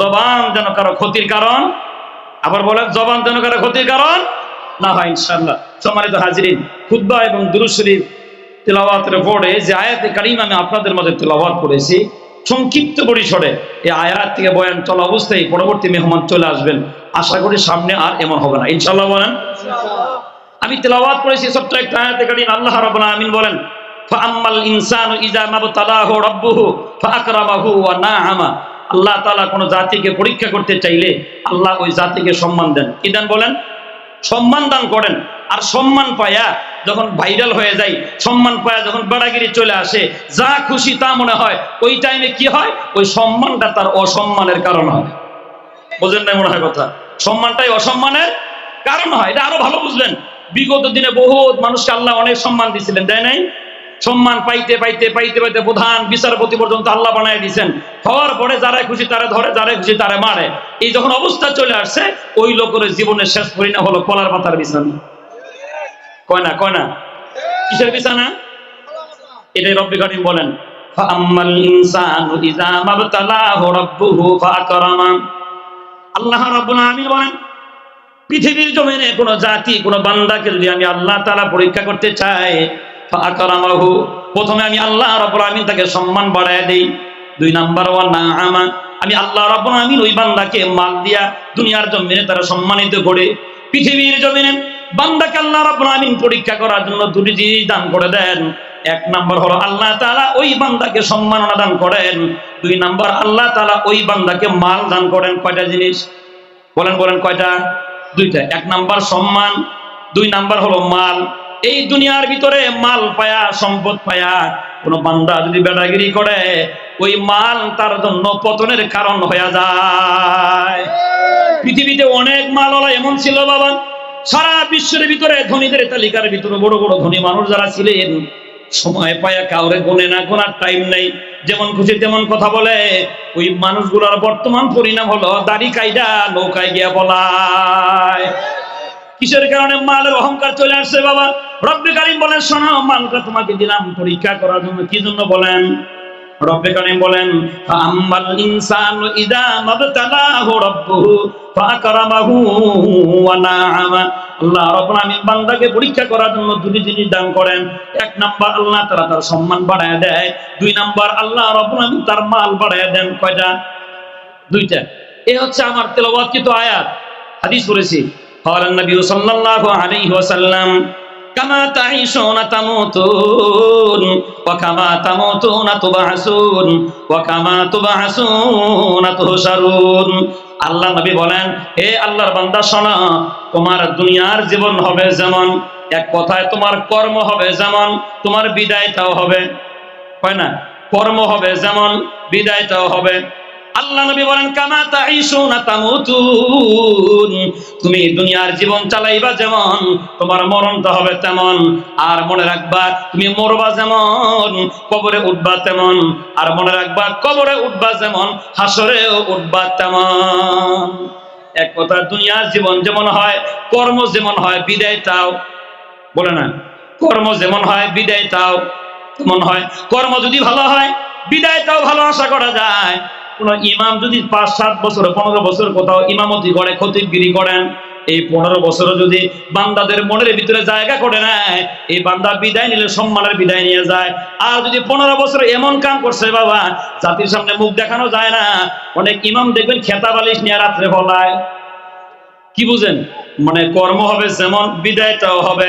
জবান যেন কারও ক্ষতির কারণ? আবার বলেন, জবান যেন কারও ক্ষতির কারণ? না হয় ইনশাআল্লাহ। সম্মানিত হাজিরিন খুদ্া এবং দুরুদ শরীফ তেলাওয়াতের পরে যে আয়াতে কারিম আমি আপনাদের মাঝে তেলাওয়াত করেছি, সংক্ষিপ্ত পরিসরে এই আয়াত থেকে বয়ান চলা অবস্থায় পরবর্তী মেহমান চলে আসবেন। আশা করি সামনে আর এমন হবে না। ইনশাআল্লাহ বলেন। আমি তেলাওয়াত করেছি ছোট্ট একটা আয়াতে কারিম, আল্লাহ রাব্বুল আমিন বলেন, ফাআম্মাল ইনসানু ইযা মাবতালাহু রাব্বুহু ফাআকরামাহু ওয়া নাআমা। আল্লাহ তাআলা কোন জাতিকে পরীক্ষা করতে চাইলে আল্লাহ ওই জাতিকে সম্মান দেন। কি দেন বলেন? সম্মান দান করেন। আর সম্মান পায়া যখন ভাইরাল হয়ে যায়, সম্মান পায়া যখন বেড়াগিরি চলে আসে, যা খুশি তা মনে হয়, ওই টাইমে কি হয়? ওই সম্মানটা তার অসম্মানের কারণ হয়। বোঝেন নাই মনে হয় কথা? সম্মানটাই অসম্মানের কারণ হয়। এটা আরও ভালো বুঝলেন। বিগত দিনে বহুত মানুষকে আল্লাহ অনেক সম্মান দিয়েছিলেন তাই নাই? সম্মান পাইতে পাইতে পাইতে পাইতে প্রধান বিচারপতি পর্যন্ত আল্লাহ বানায় দিয়েছেন। হওয়ার পরে যারা খুশি তারা ধরে যারা খুশি তারা মারে। এই যখন অবস্থা চলে আসছে, ওই লোকের জীবনের শেষ পরিণাম হলো কলার পাতার বিছানা। কয় না কয় না? কিসের বিছানা? এটাই রব্বি করিম বলেন, পৃথিবীর জমিনে কোন জাতি, কোন বান্দাকে যদি আমি আল্লাহ তাআলা পরীক্ষা করতে চাই ফাআকরামাহু। প্রথমে আমি আল্লাহ রাব্বুল আলামিন তাকে সম্মান বাড়ায় দেই। দুই নাম্বার, ওয়া নাআমা। আমি আল্লাহ রাব্বুল আলামিন ওই বান্দাকে মাল দিয়া দুনিয়ার জমিনে তারা সম্মানিত করে, পৃথিবীর জমিনে বান্দাকে আল্লাহ রাব্বুল আলামিন পরীক্ষা করার জন্য দুটি জিনিস দান করে দেন। এক নাম্বার হলো আল্লাহ তাআলা ওই বান্দাকে সম্মাননা দান করেন। দুই নাম্বার, আল্লাহ তাআলা ওই বান্দাকে মাল দান করেন। কয়টা জিনিস? বলেন বলেন, কয়টা? দুইটা। এক নাম্বার সম্মান, দুই নাম্বার হলো মাল। এই দুনিয়ার ভিতরে মাল পায়া, সম্পদ পায়া, কোন বান্দা যদি বেড়াগিরি করে, ওই মাল তার জন্য পতনের কারণ হয়ে যায়। পৃথিবীতে অনেক মালওয়ালা এমন ছিল বাবা। সারা বিশ্বের ভিতরে ধনীদের তালিকার ভিতরে বড় বড় ধনী মানুষ যারা ছিলেন, সময় পায়া কাউরে গোনে না গোনার টাইম নেই। যেমন খুশি তেমন কথা বলে, ওই মানুষগুলোর বর্তমান পরিণাম হলো, দাড়ি কাইডা, নৌকায় গিয়া বলায় কিসের কারণে মালের অহংকার চলে আসছে বাবা? রব্বে কারিম বলেন শোনো মালটা তোমাকে দিলাম পরীক্ষা করার জন্য কি জন্য বলেন রব্বে কারিম বলেন আম্মাল ইনসানু ইদা মাবতালাহু রাব্বুহু ফাকরামাহু ওয়া নাআমা আল্লাহ রাব্বুল আলামিন বান্দাকে পরীক্ষা করার জন্য দুটি জিনিস দান করেন এক নাম্বার আল্লাহ তাআলা তার সম্মান বাড়ায় দেয় দুই নাম্বার আল্লাহ রাব্বুল আলামিন তার মাল বাড়ায় দেন কয়টা দুইটা এই হচ্ছে আমার তেলাওয়াতকৃত আয়াত হাদিস পড়েছি قال النبي صلى الله عليه وسلم কামা আল্লাহ নবী বলেন হে আল্লাহর বান্দা, শোনা, তোমার দুনিয়ার জীবন হবে যেমন, এক কথায় তোমার কর্ম হবে যেমন, তোমার বিদায়টাও হবে। হয় না? কর্ম হবে যেমন, বিদায়টাও হবে। আল্লাহ নবী বলেন, কামা তাইশুনা তামুতুন। তুমি দুনিয়ার জীবন চালাইবা যেমন, তোমার মরণটা হবে তেমন। আর মনে রাখবা, তুমি মরবা যেমন, কবরে উঠবা তেমন। আর মনে রাখবা, কবরে উঠবা যেমন, হাসরেও উঠবা তেমন। এক কথা, দুনিয়ার জীবন যেমন হয়, কর্ম যেমন হয় বিদায়টাও বলে না, কর্ম যেমন হয় বিদায়টাও তেমন হয়। কর্ম যদি ভালো হয় বিদায়টাও ভালো আশা করা যায়। কোন ইমাম যদি পাঁচ, সাত বছর, পনেরো বছর কোথাও ইমামতি করে করেন, এই পনেরো বছরও যদি বান্দাদের মনের ভিতরে জায়গা করে নেয়, এই বান্দা বিদায় নিলে, সম্মানের বিদায় নিয়ে যায়। আর যদি পনেরো বছর এমন কাম করছে, বাবা, জাতির সামনে মুখ দেখানো যায় না, অনেক ইমাম দেখবেন খেতা বালিশ নিয়ে রাত্রে বলায়। কি বুঝেন? মানে কর্ম হবে যেমন, বিদায়টাও হবে।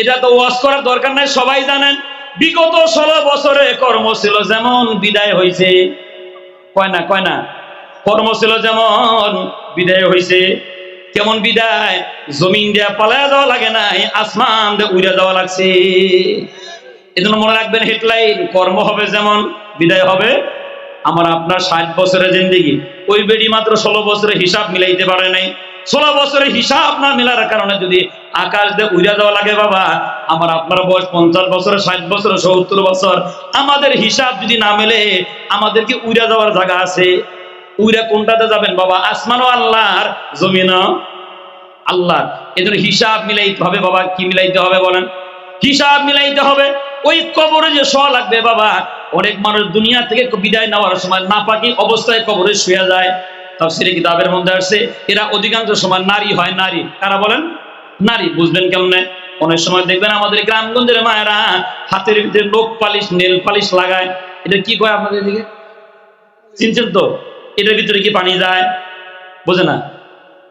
এটা তো ওয়াজ করার দরকার নাই, সবাই জানেন। বিগত ষোলো বছরে কর্ম ছিল যেমন, বিদায় হয়েছে কয় না কয় না? কর্ম ছিল যেমন বিদায় হয়েছে কেমন বিদায় জমিন দিয়া পালায় যাওয়া লাগে নাই, আসমান দিয়ে উড়ে যাওয়া লাগছে। এজন্য মনে রাখবেন হেডলাইন কর্ম হবে যেমন বিদায় হবে, আমার আপনার ষাট বছরের জিন্দিগি। ওই বেডি মাত্র ষোলো বছরের হিসাব মিলাইতে পারে নাই। ষোলো বছরের হিসাব না মিলার কারণে যদি আকাশ দিয়ে উড়ে যাওয়া লাগে বাবা, আমার আপনার বয়স পঞ্চাশ বছর, ষাট বছর, সত্তর বছর, আমাদের হিসাব যদি না মেলে আমাদেরকে উড়ে যাওয়ার জায়গা আছে? উড়ে কোনটাতে যাবেন বাবা? আসমানও আল্লাহর জমিনও আল্লাহ এজন্য হিসাব মিলাইতে হবে বাবা। কি মিলাইতে হবে বলেন? হিসাব মিলাইতে হবে। ওই কবরে যে শোয়া লাগবে বাবা, অনেক মানুষ দুনিয়া থেকে বিদায় নেওয়ার সময় নাপাকি অবস্থায় কবরে শুয়ে যায়। তাফসিরে কিতাবের মধ্যে আসছে, এরা অধিকাংশ সময় নারী হয় নারী। কারা বলেন? নারী। বুঝবেন কেমনে? অনেক সময় দেখবেন আমাদের গ্রামগঞ্জের মায়েরা হাতের ভিতরে লোক পালিশ, নেল পালিশ লাগায়, এটা কি কয় আপনাদের দিকে চিনছেন তো? এটার ভিতরে কি পানি যায়? বোঝে না।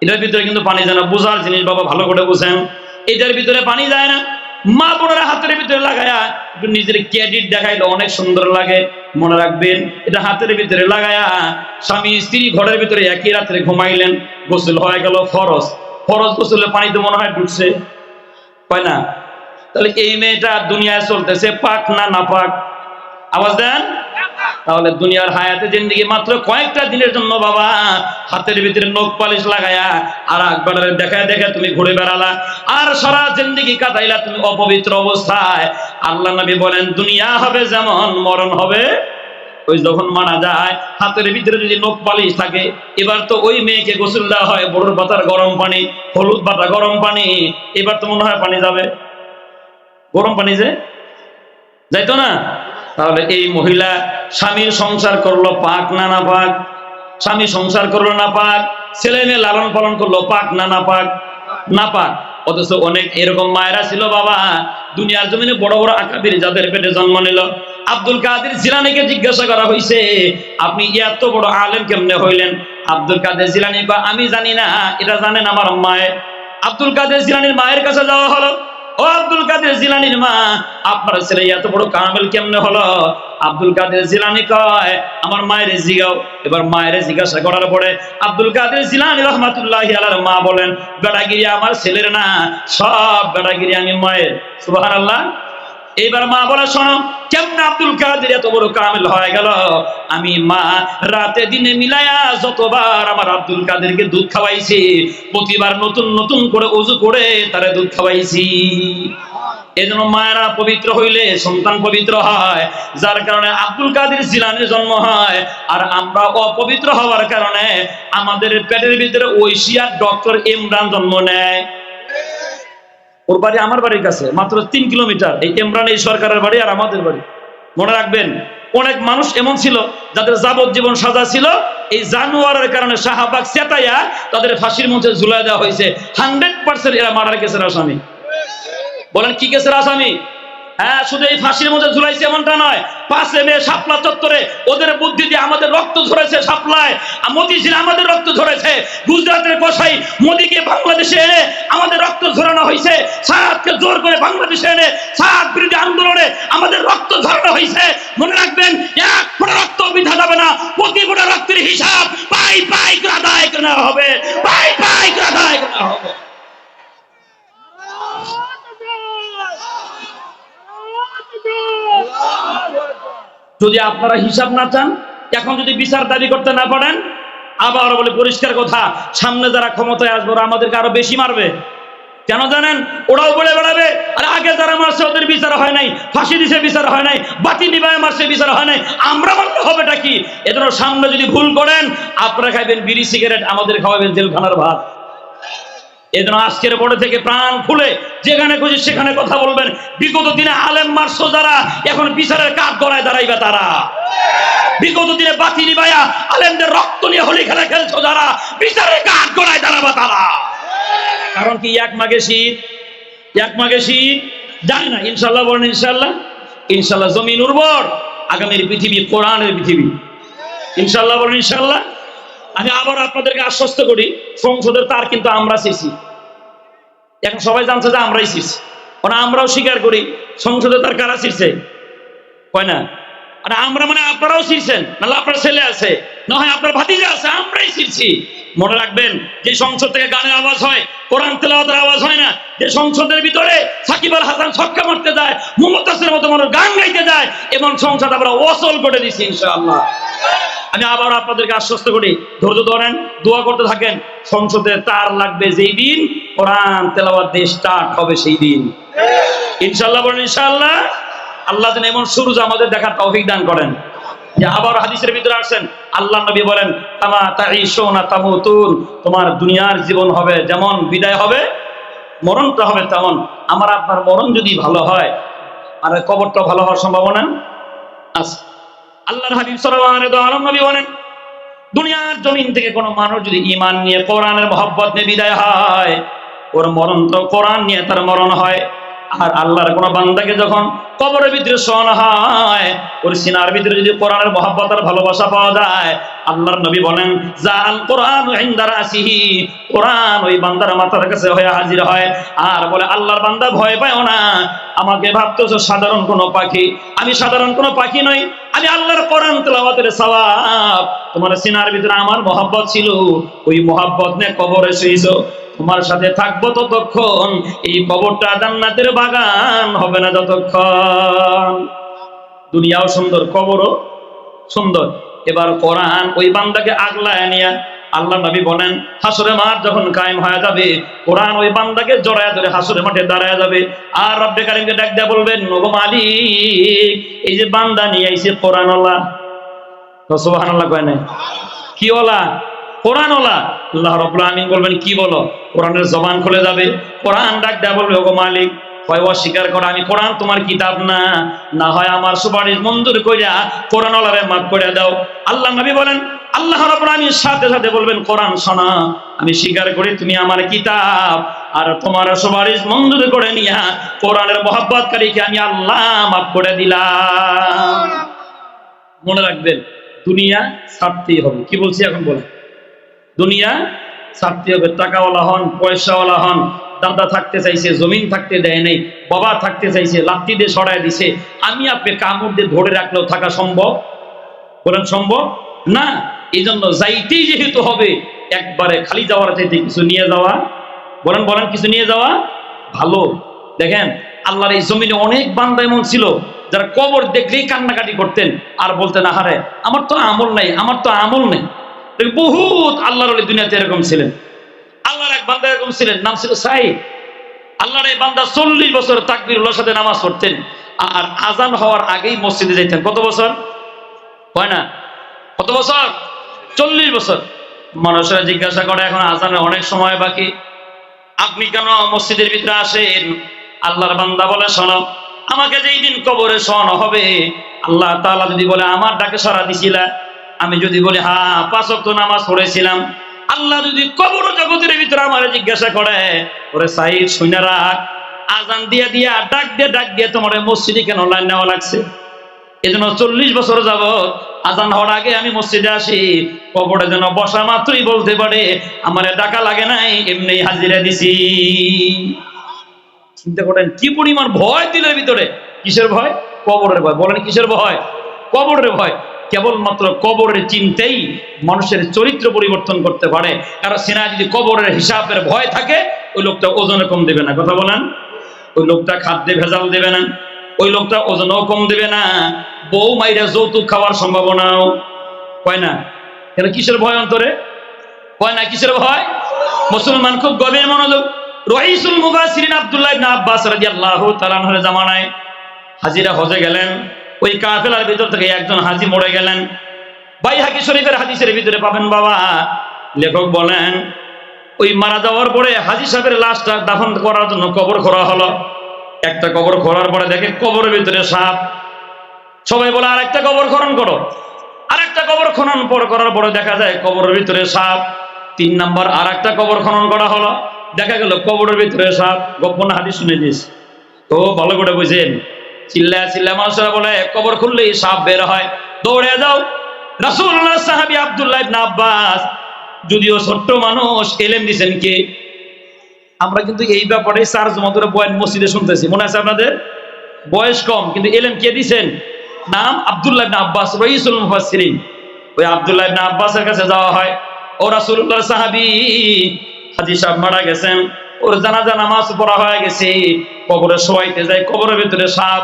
এটার ভিতরে কিন্তু পানি যায় না। বোঝার জিনিস বাবা ভালো করে বুঝেন। এটার ভিতরে পানি যায় না। মা বোনেরা হাতের ভিতরে লাগায়া নিজের ক্যাডিট দেখাইলে অনেক সুন্দর লাগে। মনে রাখবেন, এটা হাতের ভিতরে লাগায়া স্বামী, স্ত্রী ঘরের ভিতরে একই রাত্রে ঘুমাইলেন, গোসল হয়ে গেল, ফরজ। ফরজ গোসলে পানিতে মনে হয় ঢুকছে তাই না? তাহলে এই মেয়েটা দুনিয়ায় চলতেছে, পাক না না পাক আওয়াজ দেন। তাহলে দুনিয়ার হায়াতে জিন্দিগি মাত্র কয়েকটা দিনের জন্য বাবা, হাতের ভিতরে নখ পালিশ লাগায়া আর একবার দেখায় দেখে তুমি ঘুরে বেড়ালা। আর সারা জিন্দিগি কাটাইলা তুমি অপবিত্র অবস্থায়। আল্লাহ নবী বলেন, দুনিয়া হবে যেমন মরণ হবে, ওই যখন মারা যায়, হাতের ভিতরে যদি নখ পালিশ থাকে, এবার তো ওই মেয়েকে গোসল দেওয়া হয় বড়োর পাতার গরম পানি, হলুদ পাতা গরম পানি, এবার তো মনে হয় পানি যাবে। গরম পানি যে? যাইতো না? তাহলে এই মহিলা স্বামীর সংসার করল পাক না না পাক? স্বামী সংসার করল না পাক? ছেলে মেয়ে লালন পালন করল পাক না না পাক? না পাক। অথচ অনেক এরকম মায়েরা ছিল বাবা। দুনিয়ার জমিনে বড় বড় আকাবির যাদের পেটে জন্ম নিল। আব্দুল কাদের জিলানিকে জিজ্ঞাসা করা হয়েছে আপনি এত বড় আলেম কেমনে হইলেন? আব্দুল কাদের জিলানি, বা আমি জানি না এটা জানেন আমার মায়ের আব্দুল কাদের জিলানির মায়ের কাছে যাওয়া হলো। ও আব্দুল কাদের জিলানির মা, আপনার ছেলে এত বড় কামেল কেমনে হলো? আব্দুল কাদের জিলানি কয়, আমার মায়ের জিগাও। এবার মায়ের জিজ্ঞাসা করার পরে আব্দুল কাদের জিলানি রহমাতুল্লাহ আলার মা বলেন, বেড়াগিরি আমার ছেলের না, সব বেড়াগিরি আমি মায়ের। সুবাহ আল্লাহ এইবার মা বলে, শোনো, কেমন আব্দুল কাদের এত বড় কামেল হয়ে গেল? আমি মা, রাতে দিনে মিলায়া যতবার আমার আব্দুল কাদেরকে দুধ খাওয়াইছি, প্রতিবার নতুন নতুন করে উজু করে তারে দুধ খাওয়াইছি। এজন্য মায়েরা পবিত্র হইলে সন্তান পবিত্র হয়, যার কারণে আব্দুল কাদের জিলানের জন্ম হয়। আর আমরা অপবিত্র হওয়ার কারণে আমাদের পেটের ভিতরে ঐশিয়ার ডক্টর ইমরান জন্ম নেয়। ওর বাড়ি আমার বাড়ির কাছে, মাত্র তিন কিলোমিটার। এই ইমরান এই সরকারের বাড়ি আর আমাদের বাড়ি। মনে রাখবেন, অনেক মানুষ এমন ছিল, যাদের যাবজ্জীবন সাজা ছিল, এই জানুয়ারের কারণে শাহবাগ চেতাইয়া তাদের ফাঁসির মঞ্চে ঝুলাই দেওয়া হয়েছে। হান্ড্রেড পার্সেন্ট এরা মার্ডার কেসের আসামি। বলেন, কি কেসের আসামি? হ্যাঁ শুধু এই ফাঁসির মধ্যে ঝুলাইছে এমনটা নয়। পাশে মেয়ে শাপলা চত্বরে ওদের বুদ্ধি দিয়ে আমাদের রক্ত শাপলায়। আর মতিঝিল আমাদের রক্ত ঝরেছে। গুজরাটের কষাই মোদিকে বাংলাদেশে এনে আমাদের রক্ত ঝরানো হয়েছে। সাহায্যকে জোর করে বাংলাদেশে এনে সাহায্য বিরোধী আন্দোলনে আমাদের রক্ত ঝরানো হয়েছে। মনে রাখবেন, এক ফোঁটা রক্ত বিধা যাবে না। প্রতি ফোঁটা রক্তের হিসাব পাই পাই আদায় করে হবে। পাই পাই করে আদায় করে হবে। যদি আপনারা হিসাব না চান, এখন যদি বিচার দাবি করতে না পারেন, আবার বলে পরিষ্কার কথা, সামনে যারা ক্ষমতায় আসবে, ওরা আমাদেরকে আরও বেশি মারবে। কেন জানেন? ওরাও বলে বেড়াবে, আর আগে যারা মারছে, ওদের বিচার হয় নাই, ফাঁসি দিছে, বিচার হয় নাই, বাতি নিবায় মারছে, বিচার হয় নাই, আমরা মারলে হবেটা কি? এজন্য সামনে যদি ভুল করেন, আপনারা খাইবেন বিড়ি, সিগারেট, আমাদের খাওয়াবেন জেলখানার ভাত। এজন্য আজকের পরে থেকে প্রাণ খুলে যেখানে খুঁজি সেখানে কথা বলবেন। বিগত দিনে আলেম মারছো যারা, এখন বিচারের কাঠ গড়ায় দাঁড়াইবে তারা। বিগত দিনে বাতি নিবায়া আলেমদের রক্ত নিয়ে হোলি খেলা খেলছো যারা, বিচারের কাঠ গড়ায় দাঁড়াবে তারা। কারণ কি, এক মাঘে শীত, এক মাঘে শীত? জানি না, ইনশাল্লাহ বলেন ইনশাল্লাহ। ইনশাল্লাহ জমিন উর্বর, আগামীর পৃথিবী, কোরআনের পৃথিবী। ইনশাল্লাহ বলেন ইনশাল্লাহ। আমি আবার আপনাদেরকে আশ্বস্ত করি, সংসদের তার কিন্তু আমরা চেয়েছি এখন সবাই জানছে যে আমরাই ছিঁড়ছি মানে আমরাও স্বীকার করি, সংসদে তার কারা ছিঁড়ছে কয় না? আর আমরা মানে আপনারাও ছিঁড়ছেন নাহলে আপনার ছেলে আছে, না হয় আপনার ভাতিজা আছে, আমরাই ছিঁড়ছি মনে রাখবেন, যে সংসদ থেকে গানের আওয়াজ হয়, কোরআন তেলাওয়াতের আওয়াজ হয় না, যে সংসদের ভিতরে সাকিব আল হাসান ছক্কা মারতে যায় মুমতাসের মতো মানুষ গান গাইতে যায় এবং সংসদ আমরা ওসল করে দিচ্ছি ইনশাআল্লাহ। আমি আবার আপনাদেরকে আশ্বস্ত করি, ধৈর্য ধরেন, দোয়া করতে থাকেন, সংসদে তার লাগবে যেই দিন, কোরআন তেলাওয়াত দিয়ে স্টার্ট হবে সেই দিন। ইনশাল্লাহ বলেন ইনশাল্লাহ আল্লাহ যেন এমন সুরুজ আমাদের দেখার তৌফিক দান করেন। আবার হাদিসের ভিতরে আসেন আল্লাহ নবী বলেন, তামা তাইশোনা তামুতুন তোমার দুনিয়ার জীবন হবে যেমন বিদায় হবে, মরণটা হবে তেমন। আমার আপনার মরণ যদি ভালো হয়, আর কবরটা ভালো হওয়ার সম্ভাবনা আছে। আল্লাহর হাবিব ওয়াসাল্লাম নবী বলেন, দুনিয়ার জমিন থেকে কোনো মানুষ যদি ইমান নিয়ে কোরআনের মহব্বত নিয়ে বিদায় হয়, ওর মরণ তো কোরআন নিয়ে তার মরণ হয়। আর আল্লাহর কোনো বান্দাকে যখন কবরের ভিতরে শোয়ানো হয়, ওর সিনার ভিতরে যদি কোরআনের মহব্বত আর ভালোবাসা পাওয়া যায়, আল্লাহর নবী বলেন, যা আল কোরআন ইনদার আসিহি কোরআন ওই বান্দার মাথার কাছে হয়ে হাজির হয়। আর বলে, আল্লাহর বান্দা ভয় পায়ও না। আমাকে ভাবতেছো সাধারণ কোনো পাখি। আমি সাধারণ কোনো পাখি নই। আমি আল্লাহর কোরআন তেলাওয়াতের সওয়াব। তোমার সিনার ভিতরে আমার মহাব্বত ছিল। ওই মহাব্বত নিয়ে কবরে শুইছো। তোমার সাথে থাকব ততক্ষণ। এই কবরটা জান্নাতের বাগান, হবে না যতক্ষণ। দুনিয়াও সুন্দর, কবরও সুন্দর। এবার কোরআন ওই বান্দাকে আগলায় নিয়ে আল্লাহ নবী বলেন হাসুরে মাঠ যখন কায়েম হয়ে যাবে, কোরআন ওই বান্দাকে জড়ায় ধরে হাসুরে মাঠে দাঁড়ায় যাবে। আর রব্বে কারিমকে ডাক দেয়া বলবেন, ওগো মালিক, এই যে বান্দা নিয়ে আইছে কোরআন আল্লাহ সুবহানাল্লাহ কয় নাই। কি ওলা? কোরআন ওলা আল্লাহ বলবেন, কি বলো? কোরআনের জবান খুলে যাবে। কোরআন ডাক বলবে, ওগো মালিক হয় অস্বীকার করো, আমি কোরআন তোমার কিতাব না। না হয় আমার সুপারিশ মঞ্জুর মাফ করে দাও। আল্লাহ নবী বলেন, আল্লাহ সাথে সাথে বলবেন, কোরআন শোনা, আমি স্বীকার করি তুমি আমার কিতাব, আর তোমার সুপারিশ মঞ্জুর করে নিয়া কোরআনের মহব্বতকারীকে আমি আল্লাহ মাফ করে দিলাম। মনে রাখবেন, দুনিয়া ছাড়তেই হবে। কি বলছি এখন বলেন। দুনিয়া, ছাড়তে হবে, টাকাওয়ালা হন, পয়সাওয়ালা হন, দাদা থাকতে চাইছে, জমিন থাকতে দেয় নাই, বাবা থাকতে চাইছে, লাত্তি দিয়ে সরাই দিছে, আমি আপনি কামড় দিয়ে ধরে রাখলেও থাকা সম্ভব? বলেন সম্ভব? না এই জন্য যাইতেই যেহেতু হবে, একবারে খালি যাওয়ার চাইতে কিছু নিয়ে যাওয়া। বলেন বলেন, কিছু নিয়ে যাওয়া? ভালো। দেখেন, আল্লাহর এই জমিনে অনেক বান্দা এমন ছিল, যারা কবর দেখলেই কান্নাকাটি করতেন, আর বলতেন, আহারে, আমার তো আমল নাই, আমার তো আমল নেই। বহুত আল্লাহর দুনিয়াতে এরকম ছিলেন। আল্লাহর এক বান্দা এরকম ছিলেন, নাম ছিল সাইদ। আল্লাহর এই বান্দা চল্লিশ বছর তাকবিরুল্লাহর সাথে নামাজ পড়তেন আর আজান হওয়ার আগেই মসজিদে যাইতেন। কত বছর? হয় না? কত বছর? চল্লিশ বছর। মানুষরা জিজ্ঞাসা করে, এখন আজানের অনেক সময় বাকি। আপনি কেন মসজিদের ভিতরে আসেন? আল্লাহর বান্দা বলে, শোনো, আমাকে যেই দিন কবরে শোনো হবে, আল্লাহ তাআলা যদি বলে, আমার ডাকে সারা দিছিলা আমি যদি বলি হ্যাঁ পাঁচ ওয়াক্ত নামাজ পড়েছিলাম। আল্লাহ যদি কবর জগতের ভিতরে আমার জিজ্ঞাসা করে, ওরে সাইদ শুনে রাখ। আজান দিয়া দিয়া, ডাক দিয়ে ডাক দিয়ে তোমার মসজিদে কেন লাইন নেওয়া লাগছে? এজন্য চল্লিশ বছর যাব আজান হওয়ার আগে আমি মসজিদে আসি। কবরে যেন বসা মাত্রই বলতে পারে, আমার ডাকা লাগে নাই এমনি হাজিরা দিছি। চিন্তা করেন, কি পরিমাণ ভয় দিলের ভিতরে? কিসের ভয়? কবরের ভয়। বলেন, কিসের ভয়? কবরের ভয়। কেবলমাত্র কবরের চিন্তাই মানুষের চরিত্র পরিবর্তন করতে পারে। কারণ সেনা যদি কবরের হিসাবের ভয় থাকে, ওই লোকটা ওজনে কম দেবে না। কথা বলেন। ওই লোকটা খাদ্যে ভেজাল দেবে না। ওই লোকটা ওজনও কম দেবে না। বউ মাইরা যৌতুক খাওয়ার সম্ভাবনাও। কয় না? কেন কিসের ভয় অন্তরে? কয় না কিসের ভয়? মুসলমান খুব গভীর মনোযোগ। রহিসুল মুবাসিরিন আব্দুল্লাহ ইবনে আব্বাস রাদিয়াল্লাহু তাআলা জামানায় হাজিরা হজে গেলেন। ওই কাফেলার ভিতর থেকে একজন হাজি মরে গেলেন। বাইহাকি শরীফের হাদিসের ভিতরে পাবেন বাবা? লেখক বলেন, ওই মারা যাওয়ার পরে হাজি সাহেবের লাশটা দাফন করার জন্য কবর খোঁড়া হলো। একটা কবর খোঁড়ার পরে দেখে কবরের ভিতরে সাপ। সবাই বলে আর একটা কবর খনন করো। আর একটা কবর খনন পর করার পরে দেখা যায় কবরের ভিতরে সাপ। তিন নাম্বার আর একটা কবর খনন করা হলো। দেখা গেল কবরের ভিতরে সাপ। গোপন হাদিস শুনে দিস তো ভালো করে বুঝেন চিল্লা চিল্লা মানুষরা বলে, কবর খুললেই সাপ বের হয়। দৌড়ে যাও। রাসূলুল্লাহ সাহাবী আব্দুল্লাহ ইবনে আব্বাস, যদিও ছোট্ট মানুষ, এলেম দিছেন কে? আমরা কিন্তু এই ব্যাপারে চার্জ মতো বয়ান মসজিদে শুনতেছি। মনে আছে আপনাদের? বয়স কম, কিন্তু এলেম কে দিছেন? নাম আব্দুল্লাহ ইবনে আব্বাস, রইসুল মুফাসসিরিন। ওই আব্দুল্লাহ ইবনে আব্বাসের কাছে যাওয়া হয়। ও রাসূলুল্লাহ সাহাবী, হাজী সাহেব মারা গেছেন। ওর জানাজা নামাজ পড়া হয়ে গেছে। কবরে শোয়াইতে যায়, কবরের ভিতরে সাপ।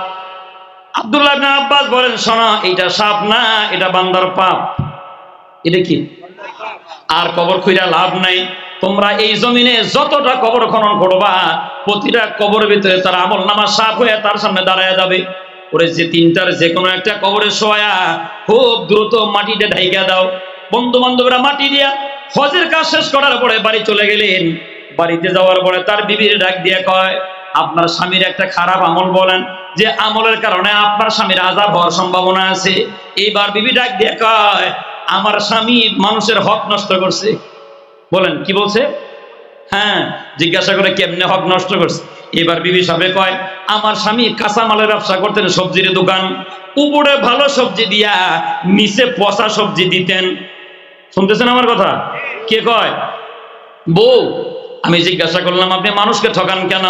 আব্দুল্লাহ আব্বাস বলেন, শোনা, এটা সাপ না, এটা বান্দার পাপ। এটা কি? আর কবর খুঁজা লাভ নাই। তোমরা এই জমিনে যতটা কবর খনন করবা, প্রতিটা কবরের ভিতরে তার আমল নামা সাপ হয়ে তার সামনে দাঁড়ায় যাবে। ওরে যে তিনটার যে কোনো একটা কবরে শোয়া, খুব দ্রুত মাটিতে ঢাইকা দাও। বন্ধু বান্ধবরা মাটি দিয়া হজের কাজ শেষ করার পরে বাড়ি চলে গেলেন। বাড়িতে যাওয়ার পরে তার বিবির ডাক দিয়ে কয়, আপনার স্বামীর একটা খারাপ আমল বলেন, যে আমলের কারণে আপনার স্বামীর আজাব হওয়ার সম্ভাবনা আছে। এইবার বিবি ডাক দিয়ে কয়, আমার স্বামী মানুষের হক নষ্ট করছে। বলেন, কি বলছে? হ্যাঁ জিজ্ঞাসা করে কেমনে হক নষ্ট করছে? এবার বিবি সাহেব কয়, আমার স্বামী কাঁচামালের ব্যবসা করতেন, সবজির দোকান। উপরে ভালো সবজি দিয়া, নিচে পচা সবজি দিতেন। শুনতেছেন আমার কথা? কে কয়? বউ। আমি জিজ্ঞাসা করলাম, আপনি মানুষকে ঠকান কেন?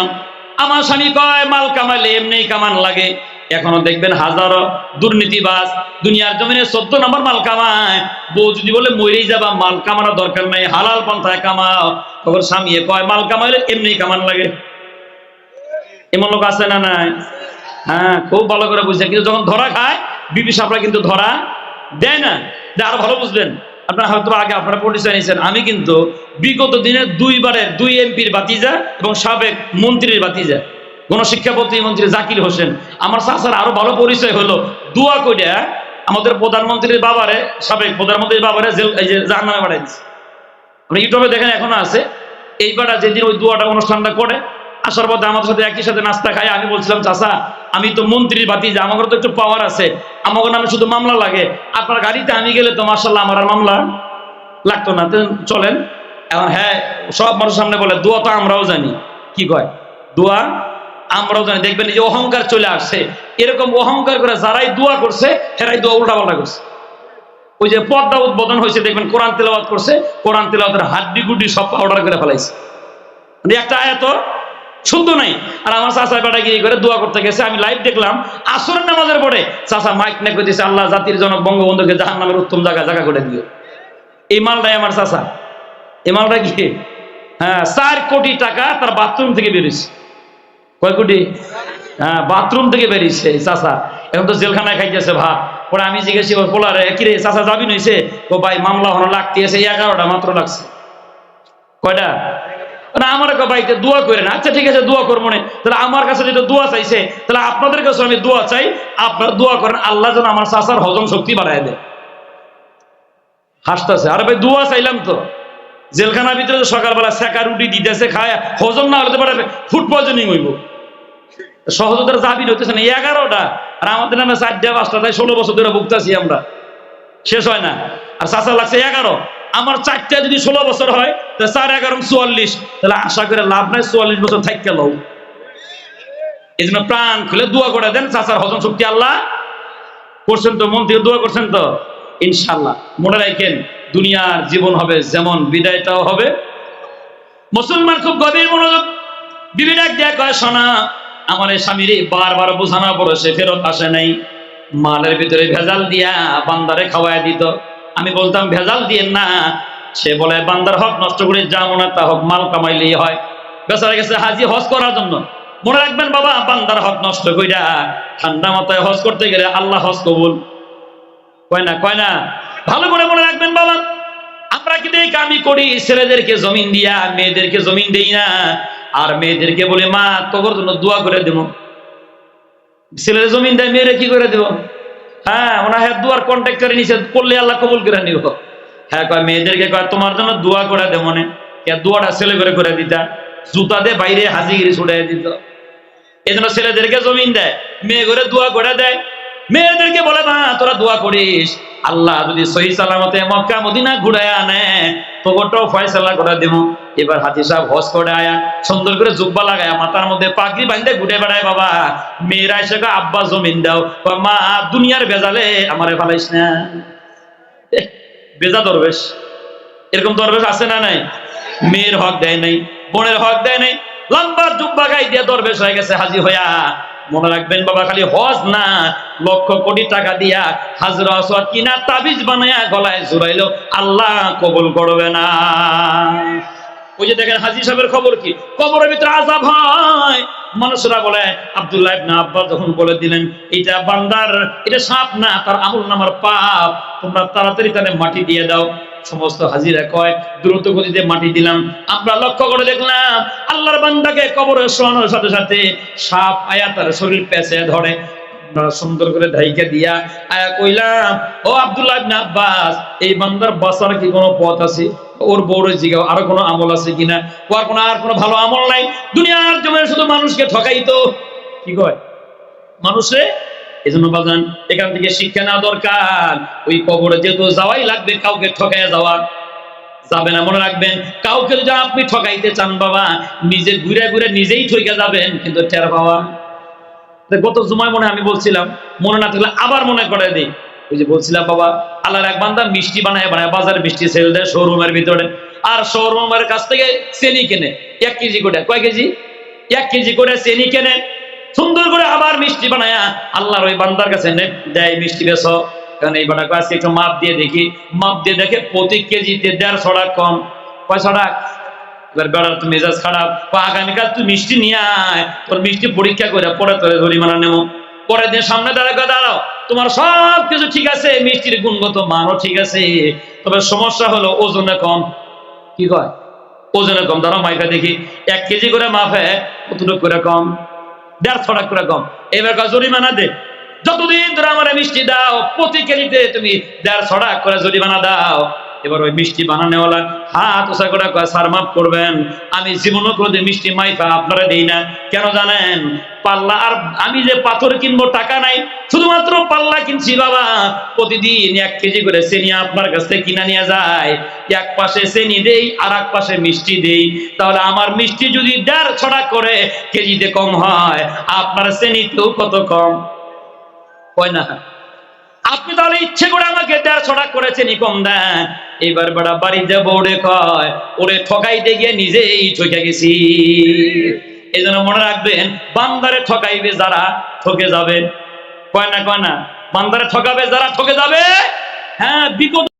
আমার স্বামী কয়, মাল কামাইলে এমনি কামান লাগে। এখনও দেখবেন হাজারো দুর্নীতিবাজ দুনিয়ার জমিনে চোদ্দ নম্বর মাল কামায়। বউ যদি বলে, মরেই যাবা, মাল কামানোর দরকার নাই, হালাল পন্থায় কামাও। তখন স্বামী কয়, মাল কামাইলে এমনি কামান লাগে। এমন লোক আছে না নাই? হ্যাঁ খুব ভালো করে বুঝছে কিন্তু যখন ধরা খায়, বিবি সাপড়া কিন্তু ধরা দেয় না। যে আরও ভালো বুঝবেন। আপনারা হয়তো আগে আপনারা পরিচয় নিয়েছেন আমি কিন্তু বিগত দিনে দুইবারের দুই এমপির বাতিজা এবং সাবেক মন্ত্রীর বাতিজা গণশিক্ষা প্রতিমন্ত্রী জাকির হোসেন। আমার চাচার আরও ভালো পরিচয় হলো। দুয়া কইরা আমাদের প্রধানমন্ত্রীর বাবারে, সাবেক প্রধানমন্ত্রীর বাবারে জেল এই যে জাহান্নামে পাঠাই দিচ্ছে আপনি ইউটিউবে দেখেন এখনও আছে। এইবার যেদিন ওই দুয়াটা অনুষ্ঠানটা করে আসার পথে আমাদের সাথে একই সাথে নাস্তা খাই আমি বলছিলাম, চাচা, আমি তো মন্ত্রীর বাতি যে আমাকে তো একটু পাওয়ার আছে আমাকে নামে শুধু মামলা লাগে। আপনার গাড়িতে আমি গেলে তো মার্শাল্লাহ আমার আর মামলা লাগতো না। চলেন। এখন হ্যাঁ সব মানুষের সামনে বলে, দোয়া তো আমরাও জানি। কি কয়? দোয়া আমরাও জানি। দেখবেন যে অহংকার চলে আসছে। এরকম অহংকার করে যারাই দোয়া করছে, হেরাই দোয়া উল্টা পাল্টা করছে। ওই যে পদ্মা উদ্বোধন হয়েছে, দেখবেন কোরআন তেলাওয়াত করছে, কোরআন তেলাওয়াতের হাড্ডি গুড্ডি সব অর্ডার করে ফেলাইছে। মানে একটা আয়াত শুনতো নাই। আর আমার বেটা গিয়ে করে দোয়া করতে গেছে? আমি লাইভ দেখলাম, আসরের নামাজের পরে চাচা মাইক নেক দিয়েছে আল্লাহ জাতির জনক, বঙ্গবন্ধুকে জাহান নামের উত্তম জায়গা জায়গা করে দিও। এই মালটাই আমার চাচা। এই মালটা কি? হ্যাঁ চার কোটি টাকা তার বাথরুম থেকে বেরিয়েছে। কয় কোটি? হ্যাঁ বাথরুম থেকে বেরিয়েছে এই চাচা। এখন তো জেলখানায় খাইতেছে ভাত। পরে আমি জিজ্ঞেস পোলারে, কিরে, চাচা যাবি নইছে? ও ভাই, মামলা হলো লাগতে এসে এগারোটা মাত্র লাগছে। কয়টা? আমার বাড়িতে দোয়া করে না আচ্ছা ঠিক আছে, দোয়া করব তাহলে আমার কাছে যেটা দোয়া চাইছে, তাহলে আপনাদের কাছে আমি দোয়া চাই, আপনারা দোয়া করেন, আল্লাহ যেন আমার চাষার হজম শক্তি বাড়ায় দেয়। হাসতেছে, আরে ভাই, দোয়া চাইলাম তো। জেলখানার ভিতরে সকালবেলা সেকা রুটি দিতেছে, খায়, হজম না হতে পারে ফুড পয়জনিং হইব। সহজতার জাবির হইতেছে না, এগারোটা, আর আমাদের নামে চারটা, পাঁচটা, তাই ষোলো বছর ধরে ভুগতেছি আমরা। শেষ হয় না। আর চাষা লাগছে এগারো। আমার চারটা যদি ষোলো বছর হয় তাহলে চার, এগারো, চুয়াল্লিশ। তাহলে আশা করে লাভ নাই, চুয়াল্লিশ বছর থাকতে লও। এই জন্য প্রাণ খুলে দোয়া করে দেন, চাচার হজম শক্তি আল্লাহ করছেন তো, মন থেকে দোয়া করছেন তো? ইনশাল্লাহ মনে রাখেন, দুনিয়ার জীবন হবে যেমন বিদায়টাও হবে। মুসলমান খুব গভীর মনোযোগ বিবি ডাক দেয়া কয়, শোনা, আমার স্বামীর বারবার বোঝানো পরে সে ফেরত আসে নাই। মালের ভিতরে ভেজাল দিয়া বান্দারে খাওয়ায় দিত। আমি বলতাম, ভেজাল দিয়েন না। সে বলে, বান্দার হক নষ্ট করে যা মনে তা হক মাল কামাইলেই হয়। বেচারা গেছে হাজি হজ করার জন্য। মনে রাখবেন, বাবা, বান্দার হক নষ্ট কইরা ঠান্ডা মাথায় হজ করতে গেলে আল্লাহ হজ কবুল। কয় না কয় না? ভালো করে মনে রাখবেন, বাবা, আমরা কিন্তু এই কামি করি, ছেলেদেরকে জমিন দিয়া, মেয়েদেরকে জমিন দেই না। আর মেয়েদেরকে বলে, মা, তোর জন্য দোয়া করে দেবো। ছেলের জমিন দেয়, মেয়েরা কি করে দেবো? হ্যাঁ হ্যাঁ দুয়ার কন্ট্যাক্ট করে নিছে, করলে আল্লাহ কবুল করে নিব। হ্যাঁ কয় মেয়েদেরকে কয়, তোমার জন্য দোয়া করে দেবো মনে। দোয়াটা ছেলে করে করে দিতা, জুতা দে বাইরে হাজিগিরি ছুড়ে দিত। এই জন্য ছেলেদেরকে জমিন দেয়, মেয়ে করে দোয়া করে দেয়। মেয়েদেরকে বলে না তোরা দোয়া করিস। আল্লাহ যদি সহি সালামতে মক্কা, মদিনা ঘুরায় আনে তোকেও ফয়সালা করে দেব। এবার হাতি সাহেব হজ করে আয়া, সুন্দর করে জুব্বা লাগায় মাথার মধ্যে পাগড়ি বাঁধতে ঘুরে বেড়ায়, বাবা। মেয়েরা এসে আব্বা, জমিন দাও। মা, দুনিয়ার বেজালে আমারে ফালাইস না। বেজা দরবেশ। এরকম দরবেশ আছে না নাই? মেয়ের হক দেয় নাই, বোনের হক দেয় নাই। লম্বা জুব্বা গাই দিয়ে দরবেশ হয়ে গেছে হাজি হইয়া। মনে রাখবেন বাবা, খালি হজ না, লক্ষ কোটি টাকা দিয়া হাজরা আসওয়াদ কিনা তাবিজ বানায়া গলায় জুড়াইলো, আল্লাহ কবুল করবে না। ওই যে দেখেন হাজি সাহেবের খবর কি? কবরের ভিতরে আজাব হয়। মানুষরা বলে, আব্দুল্লাহ ইবনে আব্বাস যখন বলে দিলেন, এটা বান্দার, এটা সাপ না, তার আমল নামার পাপ, তোমরা তাড়াতাড়ি তাহলে মাটি দিয়ে দাও। সমস্ত হাজিরা কয়, দ্রুত গতিতে মাটি দিলাম। আমরা লক্ষ্য করে দেখলাম, আল্লাহর বান্দাকে কবরে শোয়ানোর সাথে সাথে সাপ আয়া তার শরীর পেঁচে ধরে। সুন্দর করে ঢাইকে দিয়া আয়া কইলাম, ও আব্দুল্লাহ ইবনে আব্বাস, এই বান্দার বাঁচার কি কোনো পথ আছে? ওর বউরে জিগাও, আর কোনো আমল আছে কিনা? ওর কোনো, আর কোনো ভালো আমল নাই। দুনিয়ার জমিনে শুধু মানুষকে ঠকাইতো। কি কয়? মানুষে বাজান, এখান থেকে শিক্ষা দরকার। ওই কবরে যেহেতু যাওয়াই লাগবে, কাউকে যাওয়া যাবে না, মনে রাখবেন। কাউকে যদি আপনি ঠকাইতে চান, বাবা, নিজে ঘুরে ঘুরে নিজেই ঠকে যাবেন, কিন্তু পাওয়া। গত জুমায় মনে আমি বলছিলাম, মনে না থাকলে আবার মনে করে দিই। ওই যে বলছিলাম, বাবা, আল্লাহর এক বান্দা মিষ্টি বানায় বানায়, বাজারে মিষ্টি সেল দেয় শোরুমের ভিতরে। আর শোরুমের কাছ থেকে চেনি কেনে, এক কেজি করে। কয় কেজি? এক কেজি করে চেনি কেনে। মিষ্টি বানায় আল্লাহর ওই বান্দার কাছে দেয় মিষ্টি বেশ। কারণ এই বাটা কাছে একটু মাপ দিয়ে দেখি। মাপ দিয়ে দেখে প্রতি কেজিতে দেড়শো টাকা কম। পয়সা টাকা তোমার ঠিক আছে। মিষ্টির গুণগত ঠিক আছে। তবে সমস্যা হলো ওজনে কম। কি কয়? ওজনে কম। মাইকা দেখি। এক কেজি করে মাফে কতটুকু করে কম? দেড়শো টাকা কম এবার জরিমানা দে। যতদিন ধরে আমার মিষ্টি দাও, প্রতি কেজিতে তুমি দেড়শো টাকা করে জরিমানা দাও। এবার ওই মিষ্টি বানানোওয়ালা হাত ওসা করে সার মাফ করবেন, আমি জীবনও কোনোদিন মিষ্টি মাইফা আপনারা দেই না। কেন জানেন? পাল্লা আর আমি যে পাথর কিনবো টাকা নাই, শুধুমাত্র পাল্লা কিনছি, বাবা। প্রতিদিন এক কেজি করে চেনি আপনার কাছ থেকে কিনা নিয়ে যায়। এক পাশে চেনি দেই আর এক পাশে মিষ্টি দেই। তাহলে আমার মিষ্টি যদি দেড় ছড়া করে, কেজিতে কম হয়। আপনার চেনিতেও কত কম? হয় না। আপনি তাহলে ইচ্ছে করে আমাকে দেড়শো টাকা করেছেন কম দেন। এবার বাড়া বাড়ি যাব ওরে কয়, ওরে ঠকাইতে গিয়ে নিজেই ঠকে গেছি। এই জন্য মনে রাখবেন, বান্দারে ঠকাইবে যারা ঠকে যাবে। কয় না কয় না, বান্দারে ঠকাবে যারা ঠকে যাবে? হ্যাঁ বিগত